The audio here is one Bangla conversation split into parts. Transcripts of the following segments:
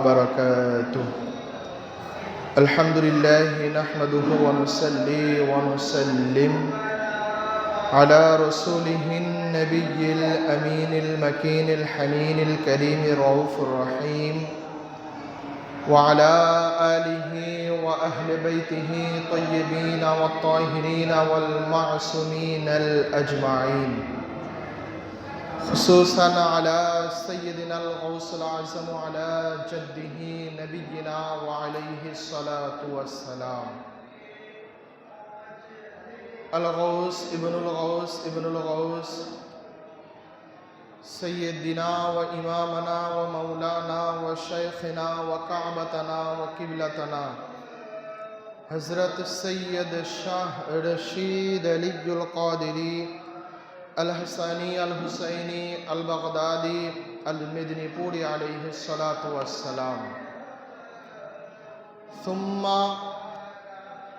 وبركاته. الحمد لله نحمده ونصلي ونسلم على رسوله النبي الأمين المكين الحنين الكريم الرؤوف الرحيم وعلى آله وأهل بيته طيبين والطاهرين والمعصومين الأجمعين. خصوصا على سيدنا الغوث العظم على جده نبينا وعليه الصلاة والسلام. الغوث ابن الغوث ابن الغوث سيدنا وإمامنا ومولانا وشيخنا وكعبتنا وقبلتنا. حضرت السيد الشاه رشيد علي القادري الحساني الحسيني البغدادي المدني پوری عليه الصلاة والسلام. ثم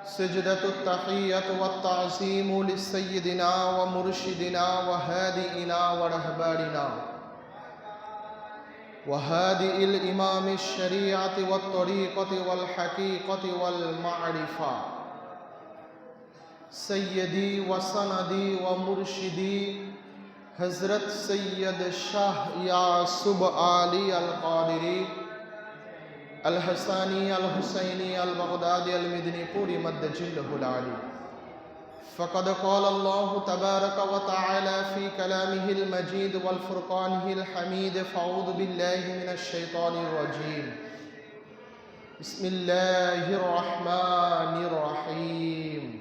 سجدة التحية والتعظيم لسيدنا ومرشدنا وهادئنا ورهباننا وهادئ الإمام الشريعة والطريقة والحقيقة والمعرفة سيدي وسندي ومرشدي حضرت سيد الشاه يعصب علي القادري الحساني الحسيني البغدادي المدني پوری مد جله العلي فقد قال الله تبارك وتعالى في كلامه المجيد والفرقانه الحميد فاعوذ بالله من الشيطان الرجيم بسم الله الرحمن الرحيم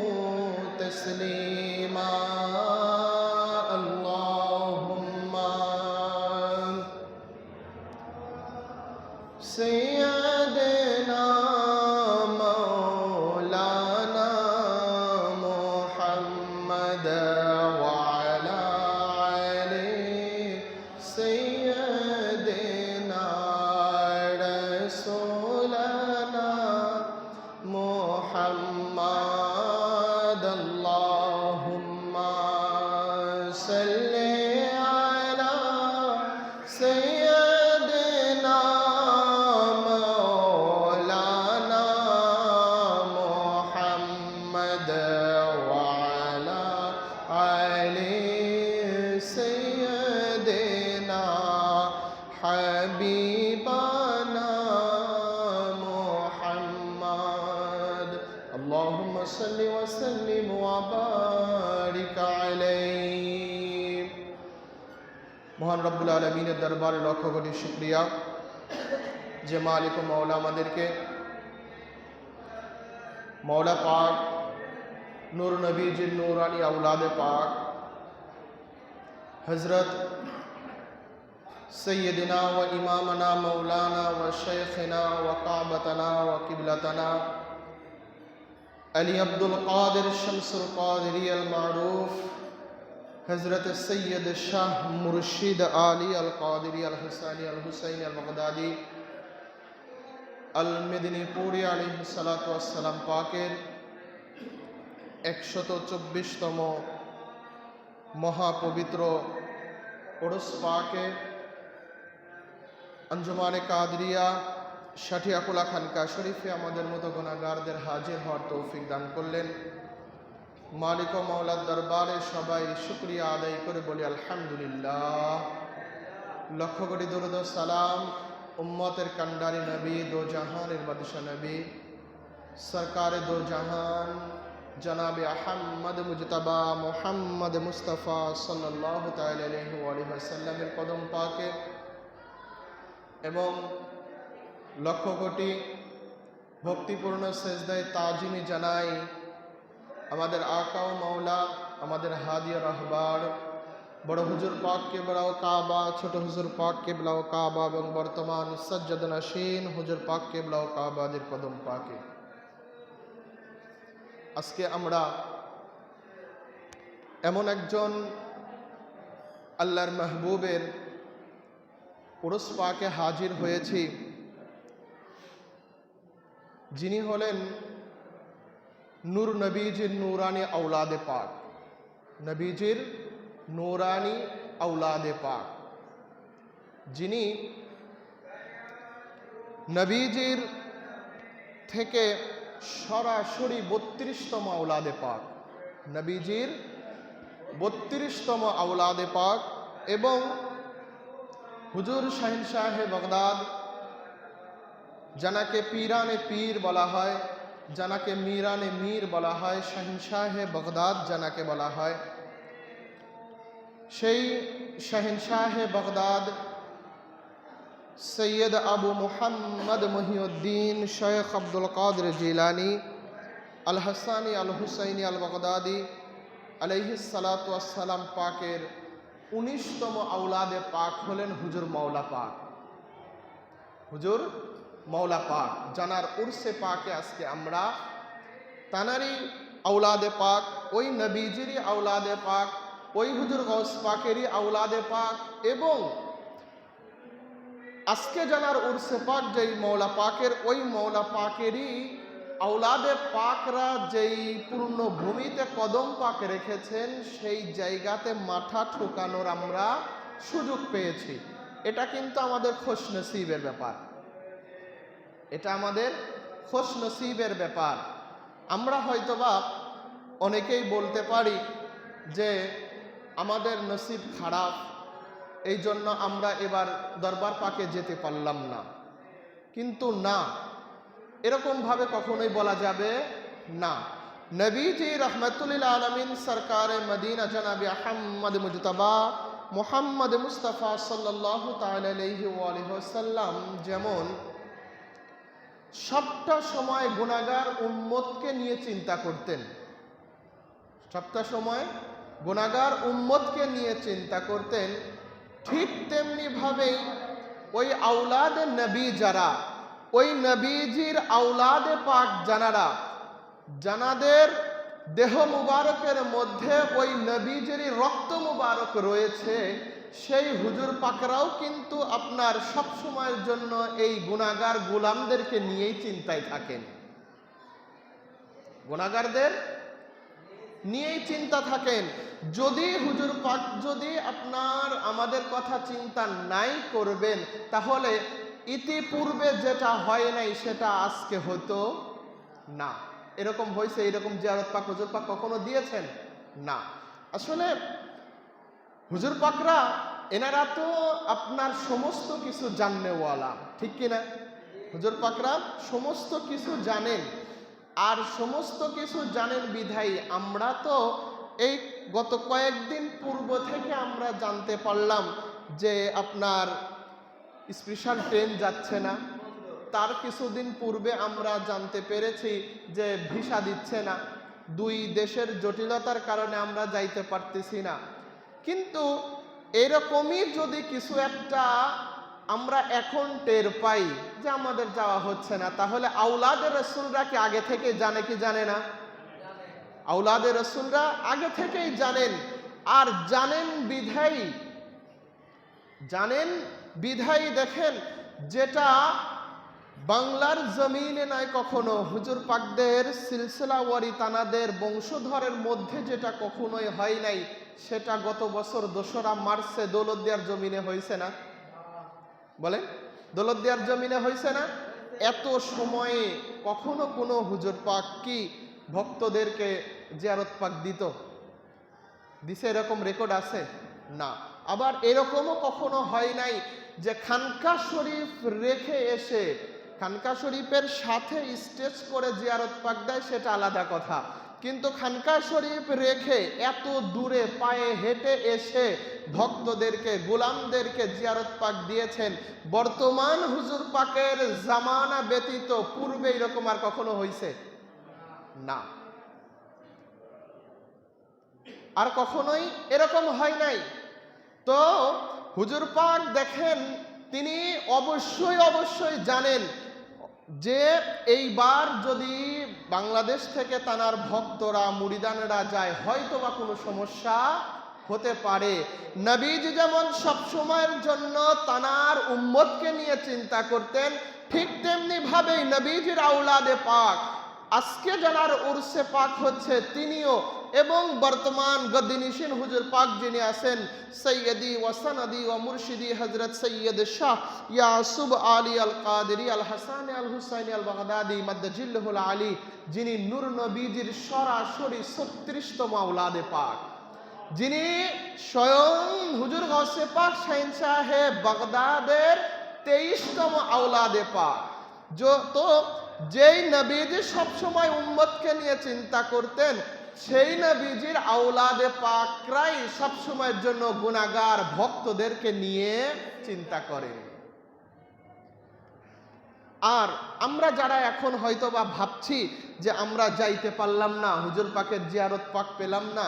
تسليما লক্ষ কোটি শুক্রিয়া যে মালিক ও মৌলা আমাদেরকে মৌলা পাক নূর নবীজির নূরানি আউলাদে পাক হজরত سيدنا وإمامنا مولانا وشيخنا وقعبتنا وقبلتنا علي عبد القادر الشمس القادري المعروف হজরত সৈয়দ শাহ মুর্শিদ আলী আল কাদি আল হুসাইনী আল হুসাইন আল মগদাদি আল মেদিনীপুরি আলী সালাতাম পাকের একশত চব্বিশতম মহাপবিত্র ওরস পাকে আঞ্জমানে কাদরিয়া ষাঠিয়াকুলা খানকা শরীফে আমাদের মতো গোনাগারদের হাজির হওয়ার তৌফিক দান করলেন। মালিক ও মাওলার দরবারে সবাই শুক্রিয়া আদায় করে বলি, আলহামদুলিল্লাহ। লক্ষ কোটি দরুদ সালাম উম্মতের কান্ডারি নবী দো জাহানের বাদশাহ নবী, সরকার দো জাহান জনাব আহম্মদ মুজতবা মোহাম্মদ মুস্তফা সাল্লাহ তাল্লামের কদম পাকে এবং লক্ষ কোটি ভক্তিপূর্ণ সেজদায় তাজিমি জানাই আমাদের আকা ও মাওলা, আমাদের হাদিয়া রহবার, বড় হুজুর পাক কেবলাও কাবা, ছোট হুজুর পাক কেবলাও কাবা এবং বর্তমান সজ্জদ নাসীন হুজুর পাক কেবলাও কাবাদের কদম পাকে। আজকে আমরা এমন একজন আল্লাহর মাহবুবের পুরুষ পাকে হাজির হয়েছি। যিনি হলেন নূর নবীজির নূরানি আউলাদে পাক। নবীজির নুরানি আউলাদে পাক। যিনি নবীজির থেকে সরাসরি বত্রিশতম আউলাদে পাক। নবীজির বত্রিশতম আউলাদে পাক এবং হুজুর শাহিন শাহে বগদাদ, জানাকে পীরানে পীর বলা হয় জানাকে মীরানে মীর বলা হয় শাহিনশাহে বগদাদ জানাকে বলা হয় সেই শাহিনশাহে Baghdad Syed Abu Muhammad Mohiuddin Sheikh Abdul Qadir Jilani al Hasani al Husaini al Baghdadi আলহি সালাতাম পাকের উনিশতম আউলাদে পাক হলেন হুজুর মাওলা পাক হুজুর মৌলা পাক, জানার উর্সে পাকে আজকে আমরা। তানারি আউলাদে পাক, ওই নবীজিরই আউলাদে পাক, ওই হুজুর গৌস পাকেরই আউলাদে পাক এবং আজকে জানার উর্সে পাক যেই মৌলা পাকের, ওই মৌলা পাকেরই আউলাদে পাকরা যেই পূর্ণ ভূমিতে কদম পাক রেখেছেন, সেই জায়গাতে মাথা ঠোকানোর আমরা সুযোগ পেয়েছি। এটা কিন্তু আমাদের খোশ নসিবের ব্যাপার। এটা আমাদের খোশ নসিবের ব্যাপার। আমরা হয়তোবা অনেকেই বলতে পারি যে আমাদের নসিব খারাপ এই জন্য আমরা এবার দরবার পাকে যেতে পারলাম না। কিন্তু না, এরকমভাবে কখনোই বলা যাবে না। নবীজি রহমতুল্লিল আলমিন সরকারে মদিনা জনাবি আহম্মদ মুজতবা, মোহাম্মদ মুস্তফা সাল্লাহ তাল্লাম যেমন সবটা সময় গুণাগার উম্মতকে নিয়ে চিন্তা করতেন। সবটা সময় গুণাগার উম্মতকে নিয়ে চিন্তা করতেন, ঠিক তেমনি ভাবেই ওই আউলাদে নবী যারা, ওই নবীজির আউলাদে পাক জানারা, জানাদের দেহ মুবারকের মধ্যে ওই নবীজিরই রক্ত মুবারক রয়েছে সেই হুজুর পাকরাও কিন্তু আপনার সব সময়ের জন্য এই গুণাগার গোলামদেরকে নিয়েই চিন্তায় থাকেন। গুণাগারদের নিয়েই চিন্তা থাকেন। যদি হুজুর পাক, যদি আপনার আমাদের কথা চিন্তা নাই করবেন, তাহলে ইতিপূর্বে যেটা হয় নাই সেটা আজকে হতো না। এরকম হয়েছে, এরকম জিয়ারত পাক, হুজুর পাক কখনো দিয়েছেন? না। আসলে হুজুর পাকরা, এনারা তো আপনার সমস্ত কিছু জাননেওয়ালা, ঠিক কিনা? হুজুর পাকরা, সমস্ত কিছু জানেন। আর সমস্ত কিছু জানেন বিধাই আমরা তো এই গত কয়েকদিন পূর্ব থেকে আমরা জানতে পারলাম যে আপনার স্পেশাল ট্রেন যাচ্ছে না। তার কিছুদিন পূর্বে আমরা জানতে পেরেছি যে ভিসা দিচ্ছে না। দুই দেশের জটিলতার কারণে আমরা যাইতে পারতেছি না। কিন্তু এরকমই যদি কিছু একটা আমরা এখন টের পাই যে আমাদের যাওয়া হচ্ছে না, তাহলে আউলাদের রসুলরা কি আগে থেকে জানে কি জানে না? আউলাদের রসুলরা আগে থেকেই জানেন। আর জানেন বিধাই জানেন বিধাই দেখেন যেটা বাংলার জমিনে নয় কখনো। হুজুর পাকদের সিলসিলা ওয়ারি তানাদের বংশধরের মধ্যে যেটা কখনোই হয় নাই। সেটা গত বছর দোসরা মার্চে দৌলতদিয়ার জমিনে হয়েছে না? বলেন, দৌলতদিয়ার জমিনে হয়েছে না? এত সময়ে কখনো কোনো হুজুর পাক কি ভক্তদেরকে জিয়ারত পাক দিত? দিছে এরকম রেকর্ড আছে? না। আবার এরকমও কখনো হয় নাই যে খানকা শরীফ রেখে এসে, খানকা শরীফের সাথে স্টেজ করে জিয়ারত পাক দেয়, সেটা আলাদা কথা। কিন্তু খানকা শরীফ রেখে এত দূরে পায়ে হেঁটে এসে ভক্তদেরকে, গোলামদেরকে জিয়ারত পাক দিয়েছেন। বর্তমান হুজুর পাকের জামানা ব্যতীত পূর্বে এরকম আর কখনো হয়েছে না। আর কখনোই এরকম হয় নাই। তো হুজুর পাক দেখেন, তিনি অবশ্যই অবশ্যই জানেন যে এইবার যদি বাংলাদেশ থেকে তানার ভক্তরা মুড়িদানেরা যায় হয়তো বা কোনো সমস্যা হতে পারে। নবীজ যেমন সব সময়ের জন্য তানার উম্মতকে নিয়ে চিন্তা করতেন, ঠিক তেমনি ভাবেই নবীজির আউলাদে পাক। আজকে যারা উর্সে পাক হচ্ছে তিনিও এবং বর্তমান গদ্দিনিসিন হুজুর পাক যিনি আছেন সৈয়দি ওয়াসানদি ও মুর্শিদি হজরত সৈয়দ শাহ ইয়াসুব আলী আল কাদেরি আল হাসান আল হুসাইন আল বাগদাদি মদ্দজিল্লুল আলী, যিনি নূর নবীজির সরাসরি ছত্রিশতম আউলাদে পাক। যিনি স্বয়ং হুজুর গসে পাক শাহিন সাহেব বাগদাদের তেইশতম আউলাদে পাক। তো যেই নবীজি সবসময় উম্মতকে নিয়ে চিন্তা করতেন, সেই নবীজির আউলাদে পাকরাই সবসময়ের জন্য গুণাগার ভক্তদেরকে নিয়ে চিন্তা করেন। আর আমরা যারা এখন হয়তো বা ভাবছি যে আমরা যাইতে পারলাম না, হুজুর পাকের জিয়ারত পাক পেলাম না,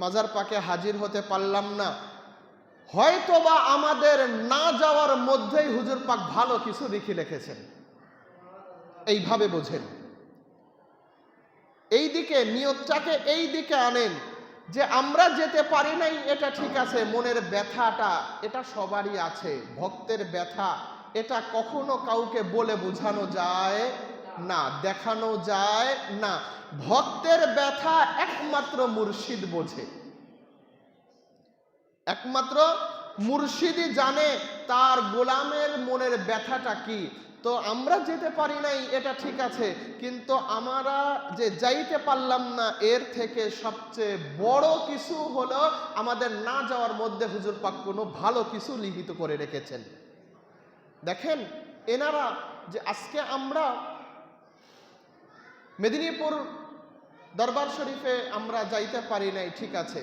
মাজার পাকে হাজির হতে পারলাম না হয়তো বা আমাদের না যাওয়ার মধ্যেই হুজুর পাক ভালো কিছু লিখে রেখেছেন এইভাবে বোঝেন। এই দিকে নিয়তটাকে এই দিকে আনেন যে আমরা যেতে পারি নাই, এটা ঠিক আছে, মনের ব্যথাটা, এটা সবারই আছে, ভক্তের ব্যথা, এটা কখনো কাউকে বলে বোঝানো যায় না, দেখানো যায় না। ভক্তের ব্যথা একমাত্র মুর্শিদ বোঝে। একমাত্র মুর্শিদই জানে তার গোলামের মনের ব্যথাটা কি তো আমরা যেতে পারি নাই, এটা ঠিক আছে, কিন্তু আমরা যে যাইতে পারলাম না, এর থেকে সবচেয়ে বড় কিছু হলো আমাদের না যাওয়ার মধ্যে হুজুর পাক কোনো ভালো কিছু লিখিত করে রেখেছেন। দেখেন, এনারা যে আজকে আমরা মেদিনীপুর দরবার শরীফে আমরা যাইতে পারি নাই, ঠিক আছে।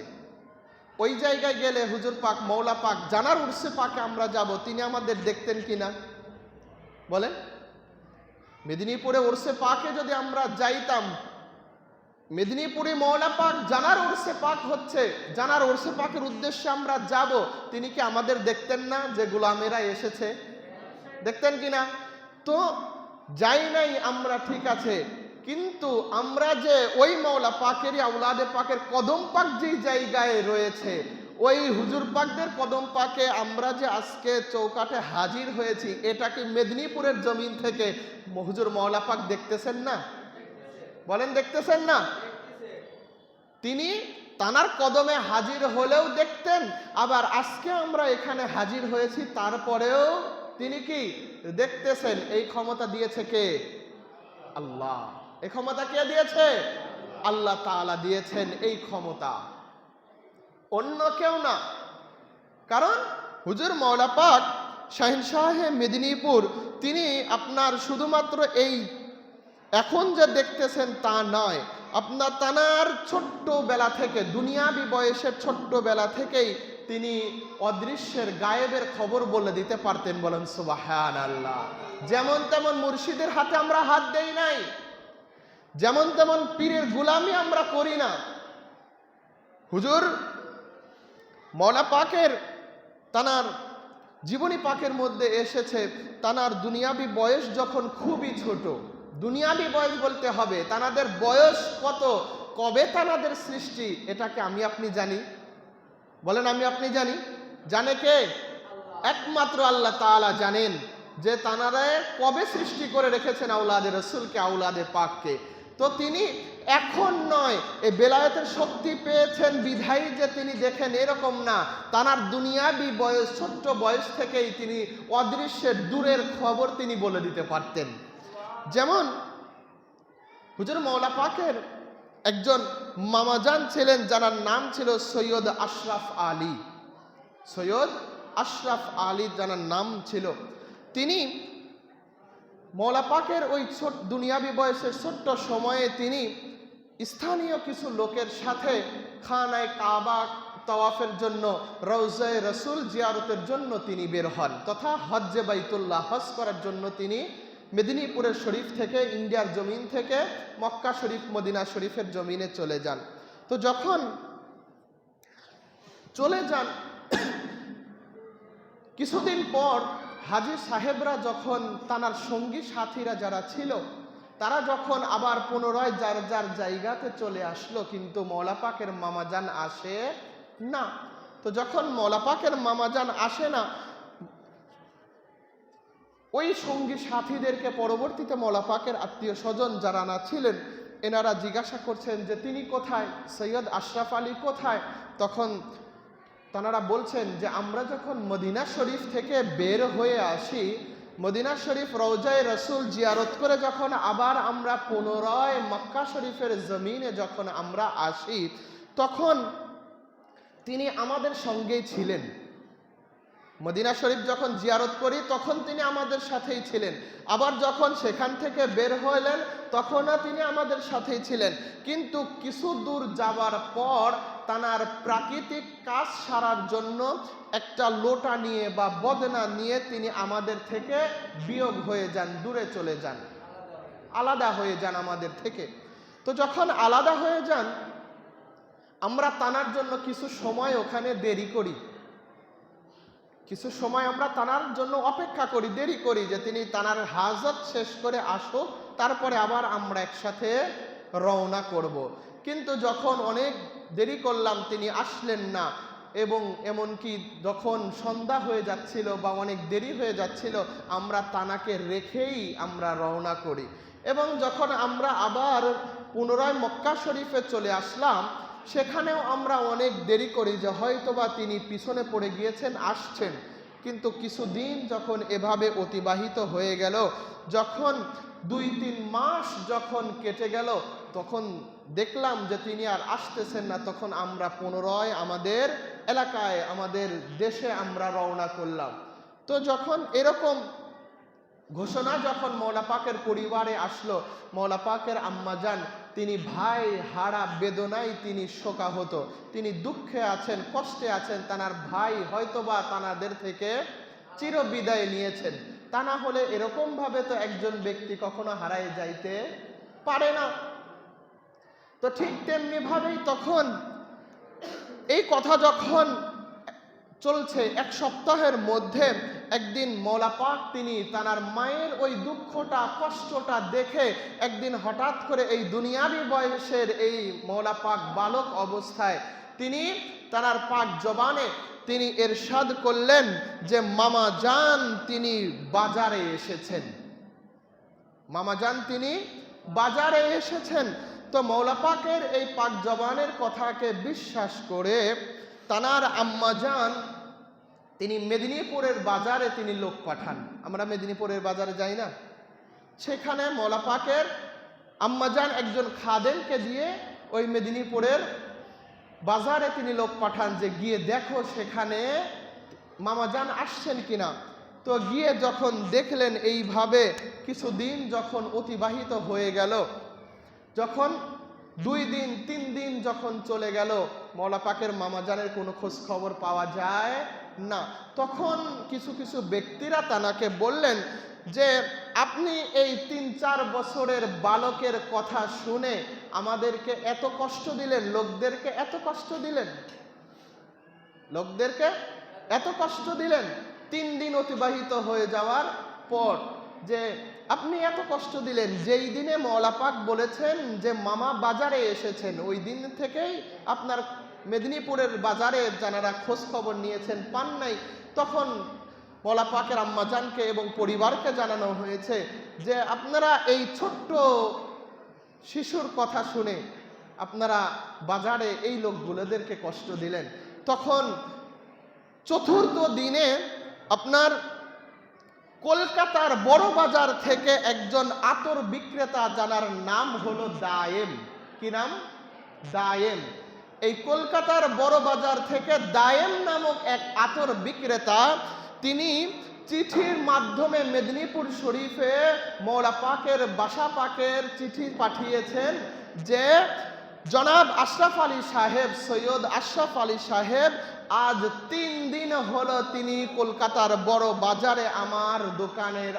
ওই জায়গায় গেলে হুজুর পাক, মৌলা পাক, জানার উর্সে পাকে আমরা যাব, তিনি আমাদের দেখতেন কিনা? বলেন। মেদিনীপুরে উর্সে পাকে যদি আমরা যাইতাম, মেদিনীপুরে মৌলা পাক জানার উর্সে পাক হচ্ছে, জানার ওরসে পাকের উদ্দেশ্যে আমরা যাব, তিনি কি আমাদের দেখতেন না যে গোলামেরা এসেছে? দেখতেন কিনা তো যাই নাই আমরা ঠিক আছে, কিন্তু আমরা যে ওই মৌলা পাকেরই আউলাদে পাকের কদম পাক যেই জায়গায় রয়েছে ওই হুজুর পাকদের কদম পাকে আমরা যে আজকে চৌকাঠে হাজির হয়েছি, এটা কি মেদিনীপুরের জমিন থেকে? হুজুর মৌলা পাক দেখতেছেন না? বলেন দেখতেছেন না? তিনি তানার কদমে হাজির হলেও দেখতেন, আবার আজকে আমরা এখানে হাজির হয়েছি, তারপরেও তিনি কি দেখতেছেন? এই ক্ষমতা দিয়েছে কে? আল্লাহ। এই ক্ষমতা কে দিয়েছে? আল্লাহ তাআলা দিয়েছেন এই ক্ষমতা। অন্য কেউ না। কারণ হুজুর মৌলা পাক শাহিন শাহে মেদিনীপুর, তিনি আপনার শুধুমাত্র এই এখন যে দেখতেছেন তা নয়, আপনার তানার ছোট্ট বেলা থেকে, দুনিয়াবি বয়সের ছোট্ট বেলা থেকেই তিনি অদৃশ্যের গায়েবের খবর বলে দিতে পারতেন, বলেন সুবাহান আল্লাহ যেমন তেমন মুর্শিদের হাতে আমরা হাত দেই নাই। যেমন তেমন পীরের গুলামি আমরা করি না। হুজুর মৌলা পাকের তানার জীবনী পাকের মধ্যে এসেছে তানার দুনিয়াবি বয়স যখন খুবই ছোট দুনিয়াবি বয়স বলতে হবে তানাদের বয়স কত কবে তানাদের সৃষ্টি এটাকে আমি আপনি জানি। বলেন আমি আপনি জানি? জানে কে? একমাত্র আল্লাহ তাআলা জানেন যে তানারা কবে সৃষ্টি করে রেখেছেন আউলাদে রসুলকে আউলাদে পাককে। তো তিনি এখন নয়। এই বেলায়েতের শক্তি পেয়েছেন বিধায়ী যে তিনি দেখেন এরকম না। তানার দুনিয়াবি বয়স, ছোট্ট বয়স থেকেই তিনি অদৃশ্যের দূরের খবর তিনি বলে দিতে পারতেন। যেমন হুজুর মৌলা পাকের একজন মামাজান ছিলেন যার নাম ছিল সৈয়দ আশরাফ আলী। সৈয়দ আশরাফ আলী যার নাম ছিল। তিনি মৌলা পাকের ওই ছোট দুনিয়াবি বয়সের ছোট্ট সময়ে তিনি স্থানীয় কিছু লোকের সাথে খানায় কাবা তওয়াফের জন্য রৌজায় রসুল জিয়ারতের জন্য তিনি বের হন। তথা হজ্জে বাইতুল্লাহ হজ করার জন্য তিনি মেদিনীপুরের শরীফ থেকে, ইন্ডিয়ার জমিন থেকে, মক্কা শরীফ, মদিনা শরীফের জমিনে চলে যান। তো যখন চলে যান, কিছুদিন পর হাজি সাহেবরা যখন তানার সঙ্গী সাথীরা যারা ছিল তারা যখন আবার পুনরায় যার যার জায়গাতে চলে আসলো, কিন্তু মৌলাপাকের মামাজান আসে না। তো যখন মৌলাপাকের মামাজান আসে না, ওই সঙ্গী সাথীদেরকে পরবর্তীতে মৌলাপাকের আত্মীয় স্বজন যারা না ছিলেন, এনারা জিজ্ঞাসা করছেন যে, তিনি কোথায়? সৈয়দ আশরাফ আলী কোথায়? তখন তানারা বলছেন যে, আমরা যখন মদিনা শরীফ থেকে বের হয়ে আসি মদিনা শরীফ রৌজায় রসুল জিয়ারত করে যখন আবার আমরা পুনরায় মক্কা শরীফের জমিনে যখন আমরা আসি, তখন তিনি আমাদের সঙ্গেই ছিলেন। মদিনা শরীফ যখন জিয়ারত করি, তখন তিনি আমাদের সাথেই ছিলেন। আবার যখন সেখান থেকে বের হলেন তখনও তিনি আমাদের সাথেই ছিলেন। কিন্তু কিছু দূর যাওয়ার পর তানার প্রাকৃতিক কাজ সারার জন্য একটা লোটা নিয়ে বা বদনা নিয়ে তিনি আমাদের থেকে বিয়োগ হয়ে যান, দূরে চলে যান, আলাদা হয়ে যান আমাদের থেকে তো যখন আলাদা হয়ে যান, আমরা তানার জন্য কিছু সময় ওখানে দেরি করি কিছু সময় আমরা তানার জন্য অপেক্ষা করি, দেরি করি যে তিনি তানার হাজত শেষ করে আসুক, তারপরে আবার আমরা একসাথে রওনা করব। কিন্তু যখন অনেক দেরি করলাম, তিনি আসলেন না। এবং এমনকি যখন সন্ধ্যা হয়ে যাচ্ছিল বা অনেক দেরি হয়ে যাচ্ছিল, আমরা তানাকে রেখেই আমরা রওনা করি। এবং যখন আমরা আবার পুনরায় মক্কা শরীফে চলে আসলাম, সেখানেও আমরা অনেক দেরি করি যে হয়তোবা তিনি পিছনে পড়ে গিয়েছেন, আসছেন। কিন্তু কিছুদিন যখন এভাবে অতিবাহিত হয়ে গেল, যখন দুই তিন মাস যখন কেটে গেল, তখন দেখলাম যে তিনি আর আসতেছেন না, তখন আমরা পুনরায় আমাদের এলাকায়, আমাদের দেশে আমরা রওনা করলাম। তো যখন এরকম ঘোষণা যখন মৌলা পাকের পরিবারে আসলো, মৌলা পাকের আম্মাজান তিনি ভাই হারা বেদনায় তিনি শোকাহত। তিনি দুঃখে আছেন, কষ্টে আছেন, তানার ভাই হয়তোবা তানাদের থেকে চির বিদায় নিয়েছেন। তা না হলে এরকম ভাবে তো একজন ব্যক্তি কখনো হারায় যাইতে পারে না। তো ঠিক তেমনি ভাবেই তখন এই কথা যখন চলছে এক সপ্তাহের মধ্যে, একদিন মৌলাপাক তিনি তার মায়ের ওই দুঃখটা, কষ্টটা দেখে একদিন হঠাৎ করে এই দুনিয়াবি বয়সের এই মৌলাপাক বালক অবস্থায় তিনি তার পাক জবানে তিনি এরশাদ করলেন যে, মামা যান তিনি বাজারে এসেছেন। মামা যান তিনি বাজারে এসেছেন। তো মৌলাপাকের এই পাক জবানের কথাকে বিশ্বাস করে তানার আম্মাজান তিনি মেদিনীপুরের বাজারে তিনি লোক পাঠান। আমরা মেদিনীপুরের বাজারে যাই না। সেখানে মৌলাপাকের আম্মাজান একজন খাদেনকে দিয়ে ওই মেদিনীপুরের বাজারে তিনি লোক পাঠান যে, গিয়ে দেখো সেখানে মামাজান আসছেন কিনা? তো গিয়ে যখন দেখলেন, এইভাবে কিছুদিন যখন অতিবাহিত হয়ে গেল যখন দুই দিন, তিন দিন যখন চলে গেল মৌলা পাকের মামাজানের কোনো খোঁজ খবর পাওয়া যায় না। তখন কিছু কিছু ব্যক্তিরা তানাকে বললেন যে, আপনি এই তিন, চার বছরের বালকের কথা শুনে আমাদেরকে এত কষ্ট দিলেন, লোকদেরকে এত কষ্ট দিলেন? লোকদেরকে এত কষ্ট দিলেন? তিন দিন অতিবাহিত হয়ে যাওয়ার পর যে আপনি এত কষ্ট দিলেন, যেই দিনে মৌলাপাক বলেছেন যে মামা বাজারে এসেছেন, ওই দিন থেকেই আপনার মেদিনীপুরের বাজারে যারা খোঁজ খবর নিয়েছেন, পান নাই, তখন মৌলাপাকের আম্মাজানকে এবং পরিবারকে জানানো হয়েছে যে আপনারা এই ছোট্ট শিশুর কথা শুনে আপনারা বাজারে এই লোকগুলোদেরকে কষ্ট দিলেন। তখন চতুর্থ দিনে আপনার কলকাতার বড় বাজার থেকে একজন আতর বিক্রেতা জানার নাম হলো দায়েম। কি নাম? দায়েম। এই কলকাতার বড় বাজার থেকে দায়েম নামক এক আতর বিক্রেতা, তিনি চিঠির মাধ্যমে মেদিনীপুর শরীফে মৌলা পাকের বাসা পাকের চিঠি পাঠিয়েছেন যে জনাব আশরাফ আলী সাহেব, সৈয়দ আশরাফ আলী সাহেব, আজ তিন দিন হলো তিনি কলকাতার বড় বাজারে আমার দোকানের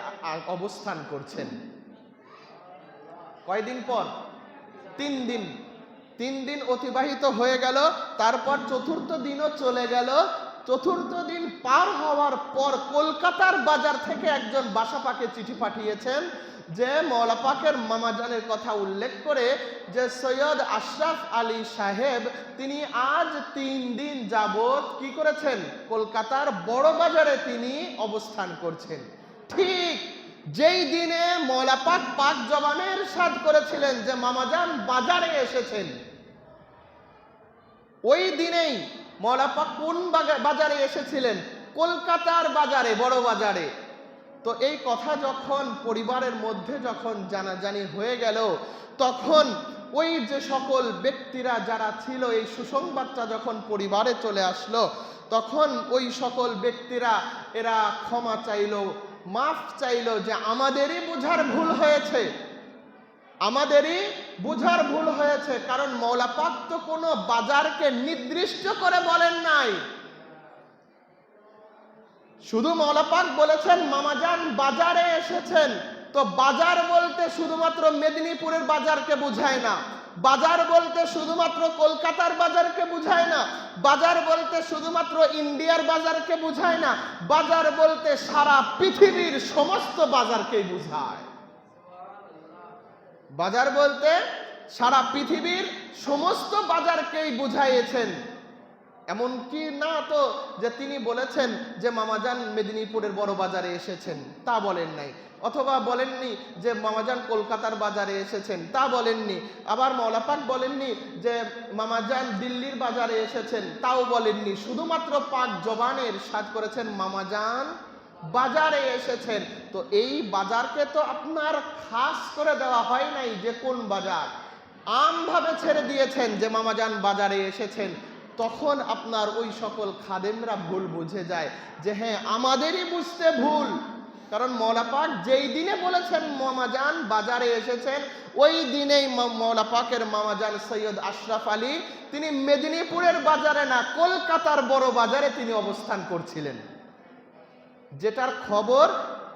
অবস্থান করছেন। কয়দিন পর? তিন দিন। তিন দিন অতিবাহিত হয়ে গেল, তারপর চতুর্থ দিনও চলে গেল। চতুর্থ দিন পার হওয়ার পর কলকাতার বাজার থেকে একজন বাসাপাকে চিঠি পাঠিয়েছেন। যে মৌলাপাকের মামাজানের কথা উল্লেখ করে যে সৈয়দ আশরাফ আলী সাহেব, তিনি আজ তিন দিন যাবত কি করেছেন? কলকাতার বড় বাজারে তিনি অবস্থান করছেন। ঠিক যেই দিনে মৌলাপাক পাক জবানের সাদ করেছিলেন যে মামাজান বাজারে এসেছেন। ওই দিনেই মৌলাপাক কোন বাজারে এসেছিলেন? কলকাতার বাজারে, বড় বাজারে। তো এই কথা যখন পরিবারের মধ্যে যখন জানাজানি হয়ে গেল, তখন ওই যে সকল ব্যক্তিরা যারা ছিল, এই সুসংবাদটা যখন পরিবারে চলে আসলো, তখন ওই সকল ব্যক্তিরা এরা ক্ষমা চাইল, মাফ চাইলো যে আমাদেরই বোঝার ভুল হয়েছে। আমাদেরই বোঝার ভুল হয়েছে, কারণ মৌলাপাক তো কোনো বাজারকে নির্দিষ্ট করে বলেন নাই। শুধু মৌলাপাক বলেছেন, মামাজান বাজারে এসেছেন। তো বাজার বলতে শুধুমাত্র মেদিনীপুরের বাজারকে বুঝায় না। বাজার বলতে শুধুমাত্র কলকাতার বাজারকে বুঝায় না। বাজার বলতে শুধুমাত্র ইন্ডিয়ার বাজারকে বুঝায় না। বাজার বলতে সারা পৃথিবীর সমস্ত বাজারকেই বুঝায়। বাজার বলতে সারা পৃথিবীর সমস্ত বাজারকেই বুঝাইয়েছেন। এমনকি না তো যে তিনি বলেছেন যে মামাজান মেদিনীপুরের বড় বাজারে এসেছেন, তা বলেন নাই। অথবা বলেননি যে মামাজান কলকাতার বাজারে এসেছেন, তা বলেননি। আবার মৌলাপাক বলেননি যে মামাজান দিল্লির বাজারে এসেছেন, তাও বলেননি। শুধুমাত্র পাক জবানের সাজ করেছেন, মামাজান বাজারে এসেছেন। তো এই বাজারকে তো আপনার খাস করে দেওয়া হয় নাই যে কোন বাজার। আমভাবে ছেড়ে দিয়েছেন যে মামাজান বাজারে এসেছেন। তখন আপনার ওই সকল খাদেমরা ভুল বুঝে যায় যে হ্যাঁ আমাদেরই বুঝতে ভুল। কারণ মৌলাপাক যেই দিনে বলেছেন মামাজান বাজারে এসেছেন, ওই দিনেই মৌলাপাকের মামাজান সৈয়দ আশরাফ আলী, তিনি মেদিনীপুরের বাজারে না, কলকাতার বড় বাজারে তিনি অবস্থান করছিলেন। যেটার খবর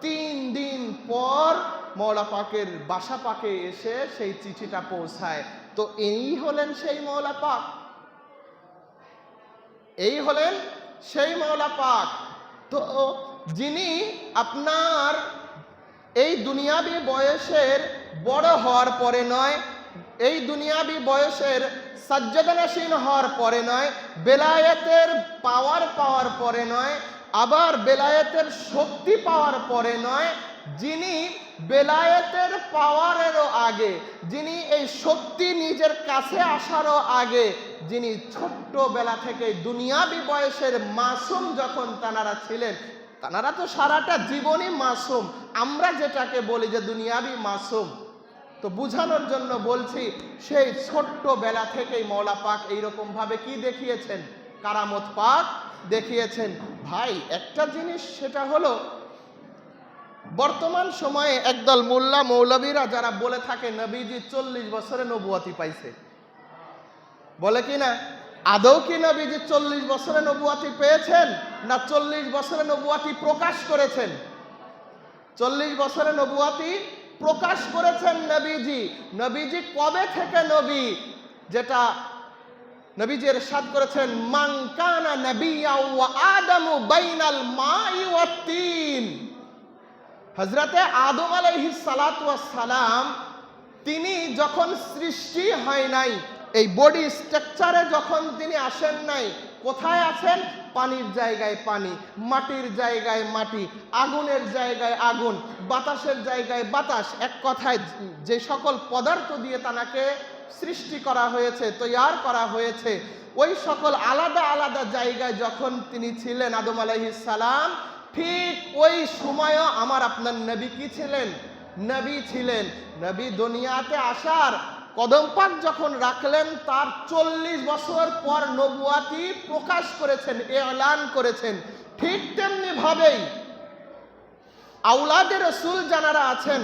তিন দিন পর মৌলা পাকের বাসা পাকে এসে সেই চিঠিটা পৌঁছায়। তো এই হলেন সেই মৌলা পাক এই হলেন সেই মৌলা পাক। তো যিনি আপনার এই দুনিয়াবি বয়সের বড় হওয়ার পরে নয়, এই দুনিয়াবি বয়সের সাজ্জাদানাসীন হওয়ার পরে নয়, বেলায়েতের পাওয়ার পাওয়ার পরে নয়, আবার বেলায়েতের শক্তি পাওয়ার পরে নয় যিনি বেলায়েতের পাওয়ারেরও আগে, যিনি এই শক্তি নিজের কাছে আসারও আগে, যিনি ছোট্টবেলা থেকে দুনিয়াবি বয়সের মাসুম যখন তানারা ছিলেন, তানারা তো সারাটা জীবনই মাসুম। আমরা যেটাকে বলি যে দুনিয়াবি মাসুম। তো বুঝানোর জন্য বলছি, সেই ছোট্ট বেলা থেকেই মৌলা পাক এইরকম ভাবে কি দেখিয়েছেন? কারামত পাক দেখিয়েছেন। ভাই, একটা জিনিস সেটা হলো বর্তমান সময়ে একদল মোল্লা মৌলবীরা যারা বলে থাকে, নবীজি চল্লিশ বছরে নবুয়াতি পাইছে। বলে কি না? আদৌ কি নবীজি চল্লিশ বছরে নবুয়াতি পেয়েছেন না চল্লিশ বছরে নবুয়াতি প্রকাশ করেছেন? চল্লিশ বছরে নবুয়াতি প্রকাশ করেছেন নবীজি। নবীজি কবে থেকে নবী? যেটা নবীজি এরশাদ করেছেন মাংকানা নবিয়া ওয়া আদামু বাইনাল মাই ওয়া তিন। হজরতে আদম সালাতু সালাম, তিনি যখন সৃষ্টি হয় নাই, এই বডি স্ট্রাকচারে যখন তিনি আসেন নাই, কোথায় আছেন? পানির জায়গায় পানি, মাটির জায়গায় মাটি, আগুনের জায়গায় আগুন, বাতাসের জায়গায় বাতাস। এক কথায় যে সকল পদার্থ দিয়ে তানাকে সৃষ্টি করা হয়েছে, তৈয়ার করা হয়েছে, ওই সকল আলাদা আলাদা জায়গায় যখন তিনি ছিলেন, আদম আলাইহিস সালাম ঠিক ওই সময়ও আমার আপনার নবী কি ছিলেন? নবী ছিলেন। নবী দুনিয়াতে আসার কদম পাক যখন রাখলেন, তার চল্লিশ বছর পর নবুয়াতি প্রকাশ করেছেন, এলান করেছেন। ঠিক তেমনি ভাবেই আউলাদের রসুল যারা আছেন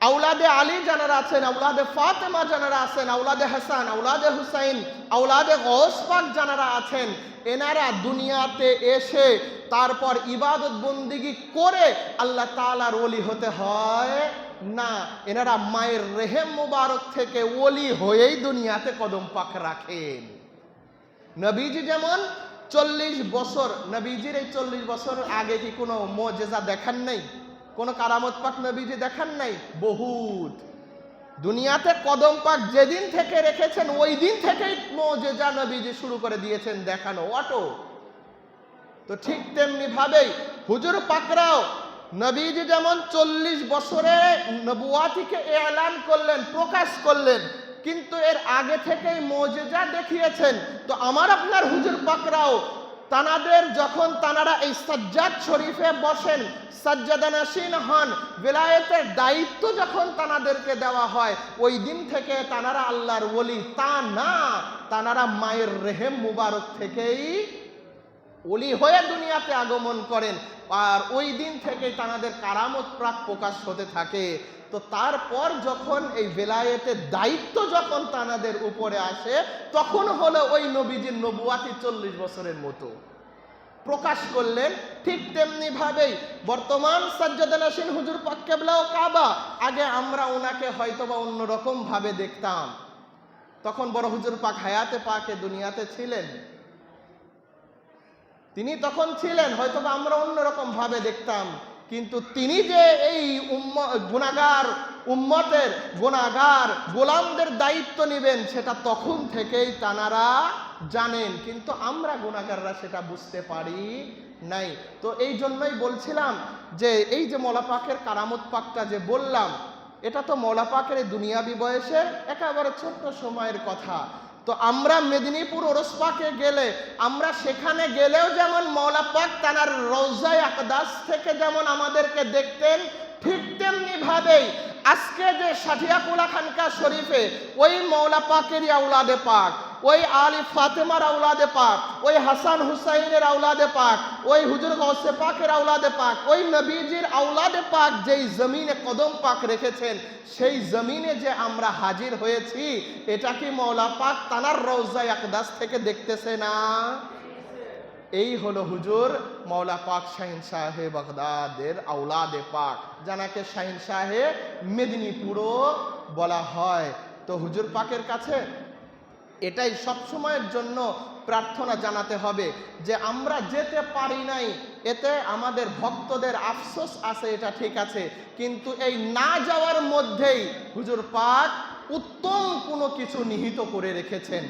আউলাদে আলী যারা আছেন আউলাদে ফাতেমা যারা আছেন আউলাদে হাসান আউলাদে হুসাইন আউলাদে গৌস পাক যারা আছেন। এনারা দুনিয়াতে এসে তারপর ইবাদত বন্দিগি করে আল্লাহ তাআলার ওলি হতে হয় না। এনারা মায়ের রেহেম মুবারক থেকে ওলি হয়েই দুনিয়াতে কদম পাক রাখেন। নবীজি যেমন চল্লিশ বছর, নবীজির এই চল্লিশ বছর আগে কি কোনো মজেজা দেখান নাই? কোনো কারামত পাক নবীজি দেখান নাই? বহুত। দুনিয়াতে কদম পাক যেদিন থেকে রেখেছেন, ওই দিন থেকেই মজেজা নবীজি শুরু করে দিয়েছেন দেখানো, অটো। তো ঠিক তেমনি ভাবেই হুজুর পাকরাও নবীজি যেমন চল্লিশ বছরে নবুয়াতিকে এলান করলেন, প্রকাশ করলেন, কিন্তু এর আগে থেকেই মজেজা দেখিয়েছেন। তো আমার আপনার হুজুর পাকরাও তানাদের যখন তানারা এই সাজ্জাদ শরীফে বসেন, সাজ্জাদানাসীন হন, বেলায়েতের দায়িত্ব যখন তানাদেরকে দেওয়া হয়, ওই দিন থেকে তানারা আল্লাহর ওলি। তা না, তানারা মায়ের রেহেম মুবারক থেকেই ওলি হয়ে দুনিয়াতে আগমন করেন। আর ওই দিন থেকেই তানাদের কারামত প্রাক প্রকাশ হতে থাকে। তো তারপর যখন এই বেলায়েতের দায়িত্ব যখন তানাদের উপরে আসে, তখন হলো ওই নবীজির নবুয়াতি চল্লিশ বছরের মতো। প্রকাশ করলেন ঠিক তেমনি ভাবেই, বর্তমান সাজ্জাদানাসীন হুজুর পাক কেবলাও কাবা, আগে আমরা ওনাকে হয়তোবা অন্যরকম ভাবে দেখতাম। তখন বড় হুজুর পাক হায়াতে পাকে দুনিয়াতে ছিলেন। তিনি তখন ছিলেন হয়তো বা আমরা অন্যরকম ভাবে দেখতাম। কিন্তু তিনি যে এই গুণাগার, উম্মতের গুণাগার, গোলামদের দায়িত্ব নেবেন, সেটা তখন থেকেই তানারা জানেন। কিন্তু আমরা গুণাগাররা সেটা বুঝতে পারি নাই। তো এই জন্যই বলছিলাম যে, এই যে মলাপাকের কারামত পাকটা যে বললাম, এটা তো মলাপাকের দুনিয়াবি বয়সের একেবারে ছোট্ট সময়ের কথা। তো আমরা মেদিনীপুর ওরসপাকে গেলে, আমরা সেখানে গেলেও যেমন মৌলাপাক তানার রোজায় আকদাস থেকে যেমন আমাদেরকে দেখতেন, ঠিক তেমনি ভাবেই আজকে যে সাঠিয়াকুলা খানকা শরীফে ওই মৌলাপাকেরই আউলাদে পাক ওই আলী ফাতেমার আউলাদে পাক, ওই হাসান হুসাইনের আউলাদে পাক, ওই হুজুর গৌসে পাকের আউলাদে পাক, ওই নবীজির আউলাদে পাক যেই জমিনে কদম পাক রেখেছেন, সেই জমিনে যে আমরা হাজির হয়েছি, এটা কি মৌলা পাক তানার রৌজায় একদাস থেকে দেখতেছে না? এই হলো হুজুর মৌলা পাক শাহিন শাহে বাগদাদের আউলাদে পাক, জানাকে শাহিন শাহে মেদিনীপুরও বলা হয়। তো হুজুর পাকের কাছে এটাই সবসময়ের জন্য প্রার্থনা জানাতে হবে যে আমরা যেতে পারি নাই, এতে আমাদের ভক্তদের আফসোস আছে, এটা ঠিক আছে। কিন্তু এই না যাওয়ার মধ্যেই হুজুর পাক উত্তম কোনো কিছু নিহিত করে রেখেছেন।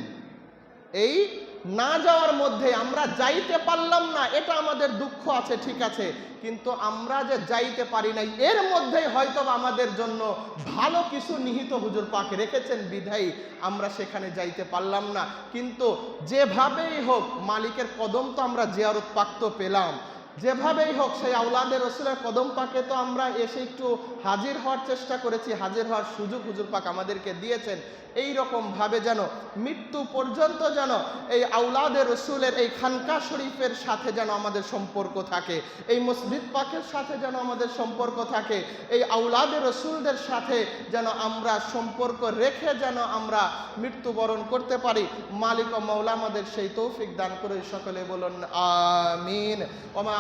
এই না যাওয়ার মধ্যে আমরা যাইতে পারলাম না, এটা আমাদের দুঃখ আছে, ঠিক আছে। কিন্তু আমরা যে যাইতে পারি নাই, এর মধ্যেই হয়তো আমাদের জন্য ভালো কিছু নিহিত হুজুর পাক রেখেছেন, বিধায়ী, আমরা সেখানে যাইতে পারলাম না। কিন্তু যেভাবেই হোক, মালিকের কদম তো আমরা জিয়ারত পাক তো পেলাম। যেভাবেই হোক সেই আউলাদের রসুলের কদম পাকে তো আমরা এসে একটু হাজির হওয়ার চেষ্টা করেছি, হাজির হওয়ার সুযোগ হুজুর পাক আমাদেরকে দিয়েছেন। এই রকম ভাবে যেন মৃত্যু পর্যন্ত যেন এই আউলাদের রসুলের এই খানকা শরীফের সাথে যেন আমাদের সম্পর্ক থাকে, এই মসজিদ পাকের সাথে যেন আমাদের সম্পর্ক থাকে, এই আউলাদের রসুলদের সাথে যেন আমরা সম্পর্ক রেখে যেন আমরা মৃত্যুবরণ করতে পারি। মালিক ও মৌলা আমাদের সেই তৌফিক দান করে সকলে বলুন, আমিন। ওমা